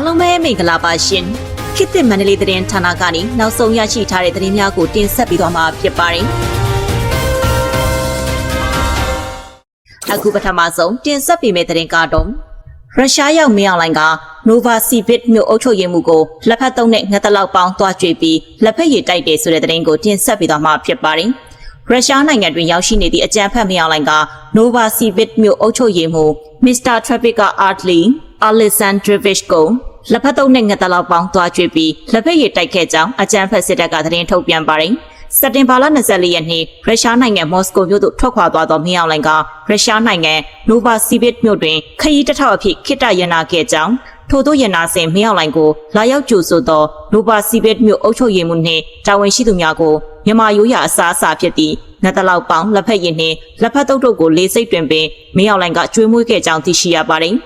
အားလုံးပဲမင်္ဂလာပါရှင်ခေတ်သစ်မန္တလေးသတင်းဌာနကနေနောက်ဆုံးရရှိထားတဲ့သတင်းများကိုတင်ဆက်ပေးသွားမှာဖြစ်ပါတယ်အခုပထမဆုံးတင်ဆက်ပေးမယ့်သတင်းကတော့ရုရှားရောက်မင်းအောင်လိုင်က Nova Civit မြို့အုပ်ချုပ်ရေးမှုကိုလက်ဖက်သုံးနဲ့ငှက်တလောက်ပေါင်းသွားကြွေပြီးလက်ဖက်ရည်တိုက်တယ်ဆိုတဲ့သတင်းကိုတင်ဆက်ပေးသွားမှာဖြစ်ပါတယ်ရုရှားနိုင်ငံတွင်ရောက်ရှိနေသည့်အကြမ်းဖက်မင်းအောင်လိုင်က Nova Civit မြို့အုပ်ချုပ်ရေးမှု Mr. Traffic Artley Alexandrovich ကို လက်ဖက်သုံးနဲ့ငှက်တလောက်ပေါင်းသွားကြွေပြီးလက်ဖက်ရည်တိုက်ခဲ့ကြောင်းအကြမ်းဖက်စစ်တပ်ကသတင်းထုတ်ပြန်ပါတယ်စက်တင်ဘာလ24ရက်နေ့ရုရှားနိုင်ငံမော်စကိုမြို့သို့ထွက်ခွာသွားသောမင်းအောင်လှိုင်ကရုရှားနိုင်ငံနိုဗာစီဗစ်မြို့တွင်ခရီးတစ်ထောက်အဖြစ်ခိတ္တရနာခဲ့ကြောင်းထို့သောရနာစဉ်မင်းအောင်လှိုင်ကိုလာရောက်ကြိုဆိုသောနိုဗာစီဗစ်မြို့အုပ်ချုပ်ရေးမှူးနှင့်တာဝန်ရှိသူများကိုမြန်မာရိုးရာအစားအစာဖြစ်သည့်ငါတလောက်ပေါင်းလက်ဖက်ရည်နှင့်လက်ဖက်တုပ်တို့ကိုလေးစိတ်တွင်ပင်မင်းအောင်လှိုင်ကကျွေးမွေးခဲ့ကြောင်းသိရှိရပါသည်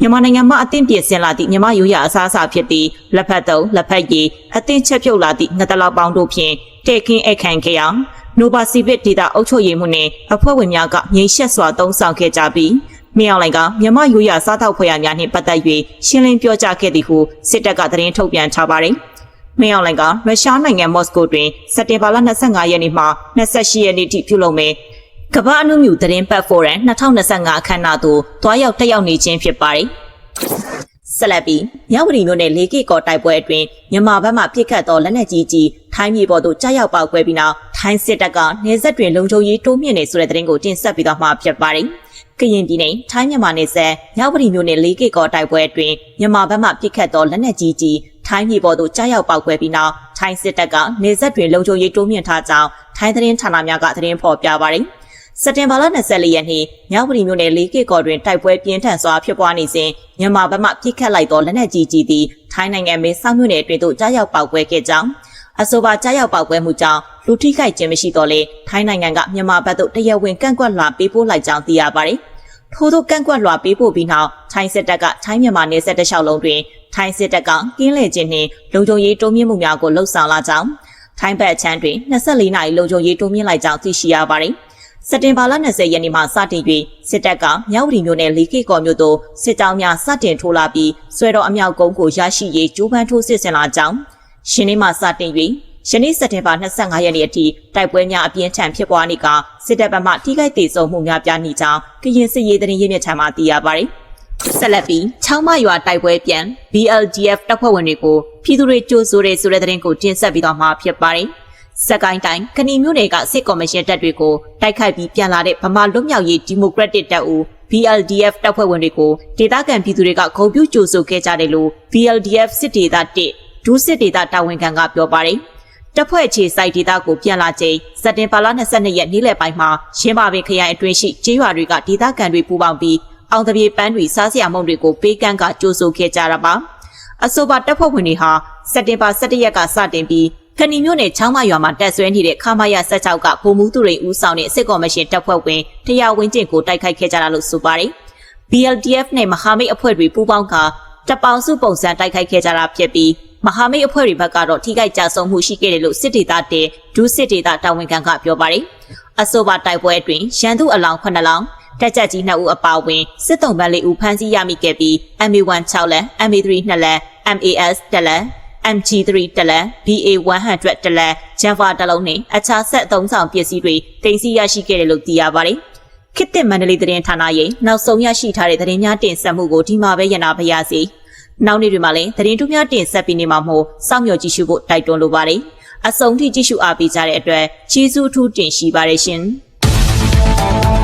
မြန်မာနိုင်ငံမှာအသင့်ပြည့်စင်လာသည့်မြန်မာရိုးရာအစားအစာဖြစ်သည့်လက်ဖက်တုပ်လက်ဖက်ရည်အသင့်ချက်ပြုတ်လာသည့်ငါတလောက်ပေါင်းတို့ဖြင့်တဲ့ခင်းအခန့်ခဲ့အောင်နိုဘာစီဗစ်ဒေတာအုပ်ချုပ်ရေးမှုနှင့်အဖွဲ့ဝင်များကငြိမ်ရှက်စွာတုံးဆောင်ခဲ့ကြပြီးမြောင်လိုင်ကမြမရိုးရာစားတောက်ဖွဲ့ရများနှင့်ပတ်သက်၍ရှင်းလင်းပြောကြားခဲ့သည်ဟုစစ်တပ်ကသတင်းထုတ်ပြန်ထားပါတယ်။မြောင်လိုင်ကရုရှားနိုင်ငံမော်စကိုတွင်စက်တင်ဘာလ25ရက်နေ့မှ28ရက်နေ့ထိပြုလုပ်မယ် ကမ္ဘာအနုမြူသတင်းပတ်ဖိုရမ်2025အခမ်းအနားသို့တွားရောက်တက်ရောက်နေခြင်းဖြစ်ပါတယ်။ဆက်လက်ပြီးမြဝတီမြို့နယ်လေးကီကော်တိုက်ပွဲအတွင်းမြန်မာဘက်မှပြစ်ခတ်သောလက်နက်ကြီးကြီးထိုင်းပြည်ပေါ်သို့ကြားရောက်ပေါက်ကွဲပြီးနောက်ထိုင်းစစ်တပ်ကနေဆက်တွင်လုံခြုံရေးတိုးမြင့်နေဆိုတဲ့သတင်းကိုတင်ဆက်ပြီးတော့မှဖြစ်ပါတယ်။ကရင်ပြည်နယ်ထိုင်းမြန်မာနယ်စပ်မြဝတီမြို့နယ်လေးကီကော်တိုက်ပွဲအတွင်းမြန်မာဘက်မှပြစ်ခတ်သောလက်နက်ကြီးကြီးထိုင်းပြည်ပေါ်သို့ကြားရောက်ပေါက်ကွဲပြီးနောက်ထိုင်းစစ်တပ်ကနေဆက်တွင်လုံခြုံရေးတိုးမြင့်ထားကြောင်းထိုင်းသတင်းဌာနများကသတင်းဖော်ပြပါတယ်။ စက်တင်ဘာလ24ရက်နေ့မြောက်ပရီမြို့နယ်လေးကစ်ကော်တွင်တိုက်ပွဲပြင်းထန်စွာဖြစ်ပွားနေစဉ်မြန်မာဘက်မှပြစ်ခတ်လိုက်သောလက်နက်ကြီးကြီးသည်ထိုင်းနိုင်ငံမဲဆောက်မြို့နယ်အတွင်းသို့ကြားရောက်ပေါက်ကွဲခဲ့ကြောင်းအဆိုပါကြားရောက်ပေါက်ကွဲမှုကြောင့်လူထိခိုက်ခြင်းမရှိတော့လေထိုင်းနိုင်ငံကမြန်မာဘက်သို့တရားဝင်ကန့်ကွက်လွှာပေးပို့လိုက်ကြောင်းသိရပါတယ်။ထို့သောကန့်ကွက်လွှာပေးပို့ပြီးနောက်ထိုင်းစစ်တပ်ကထိုင်းမြန်မာနယ်စပ်တစ်လျှောက်လုံးတွင်ထိုင်းစစ်တပ်ကကင်းလည်ခြင်းနှင့်လုံခြုံရေးတိုးမြင့်မှုများကိုလှုံ့ဆော်လာကြောင်းထိုင်းဘက်အချမ်းတွင်24နာရီလုံခြုံရေးတိုးမြင့်လိုက်ကြောင်းသိရှိရပါတယ်။ စက်တင်ဘာလ20ရက်နေ့မှစတင်၍စစ်တပ်ကမြောက်ဝတီမြို့နယ်လီကေကော်မြို့သို့စစ်ကြောင်းများစတင်ထိုးလာပြီးဆွဲတော်အမြောက်ကုန်းကိုရရှိရေးကြိုးပမ်းထိုးစစ်ဆင်လာကြောင်းရှင်နေ့မှစတင်၍ယနေ့စက်တင်ဘာ25ရက်နေ့အထိတိုက်ပွဲများအပြင်းထန်ဖြစ်ပွားနေကစစ်တပ်ဘက်မှထိခိုက်ဒေဆုံးမှုများပြားနေကြောင်းကရင်စစ်ရေးသတင်းရင်းမြစ်ထံမှသိရပါတယ်။ဆက်လက်ပြီးချောင်းမရွာတိုက်ပွဲပြန် BLDF တပ်ဖွဲ့ဝင်တွေကိုပြည်သူတွေကြိုးဆိုတဲ့ဆိုတဲ့သတင်းကိုတင်ဆက်ပြီးတော့မှဖြစ်ပါတယ်။ စက်ကိုင်းတိုင်းကဏီမြို့နယ်ကစစ်ကော်မရှင်တပ်တွေကိုတိုက်ခိုက်ပြီးပြန်လာတဲ့ဗမာလွတ်မြောက်ရေးဒီမိုကရက်တစ်တပ်ဦး BLDF တပ်ဖွဲ့ဝင်တွေကိုဒေသခံပြည်သူတွေကဂုဏ်ပြုကြိုဆိုခဲ့ကြတယ်လို့ BLDF စစ်ဒေသ1ဒုစစ်ဒေသတာဝန်ခံကပြောပါတယ်။တပ်ဖွဲ့ခြေစိုက်ဒေသကိုပြန်လာချိန်စက်တင်ဘာလ22ရက်နေ့လယ်ပိုင်းမှာရှင်းပါပင်ခရိုင်အတွင်းရှိကျေးရွာတွေကဒေသခံတွေပူးပေါင်းပြီးအောင်တပြေပန်းတွေစားစရာမုံတွေကိုပေးကမ်းကကြိုးဆိုခဲ့ကြတာပါအဆိုပါတပ်ဖွဲ့ဝင်တွေဟာစက်တင်ဘာ17ရက်ကစတင်ပြီး ခဏီမြို့နယ်ချောင်းမရွာမှာတက်ဆွဲနေတဲ့ခမာရ16ကဗိုလ်မှူးသူရိန်ဦးဆောင်တဲ့စစ်ကော်မရှင်တပ်ဖွဲ့ဝင်တရားဝင်ကျင့်ကိုတိုက်ခိုက်ခဲ့ကြတာလို့ဆိုပါတယ် BLDF နဲ့မဟာမိတ်အဖွဲ့တွေပူးပေါင်းကတပ်ပေါင်းစုပုံစံတိုက်ခိုက်ခဲ့ကြတာဖြစ်ပြီးမဟာမိတ်အဖွဲ့တွေဘက်ကတော့ထိခိုက်ကြဆုံးမှုရှိခဲ့တယ်လို့စစ်ဒေသတဲဒုစစ်ဒေသတာဝန်ခံကပြောပါတယ်အဆိုပါတိုက်ပွဲအတွင်းရန်သူအလောင်း9လောင်းတက်ကြကြီး2ဦးအပါအဝင်စစ်တုံးပန်း4ဦးဖမ်းဆီးရမိခဲ့ပြီး MA1 6လက် MA3 2လက် MAS 1လက် MG3 တလက် BA100 တလက် Java တလုံးနဲ့အခြားဆက်အသုံးဆောင်ပစ္စည်းတွေတင်စီရရှိခဲ့တယ်လို့သိရပါတယ်။ခေတ်သစ်မန္တလေးသတင်းဌာနရဲ့နောက်ဆုံးရရှိထားတဲ့သတင်းများတင်ဆက်မှုကိုဒီမှာပဲရနာပါရစေ။နောက်နေ့တွေမှာလည်းသတင်းတူးများတင်ဆက်ပေးနေမှာမို့စောင့်မျှော်ကြည့်ရှုဖို့တိုက်တွန်းလိုပါတယ်။အဆုံးထိကြည့်ရှုအားပေးကြတဲ့အတွက်ကျေးဇူးအထူးတင်ရှိပါတယ်ရှင်။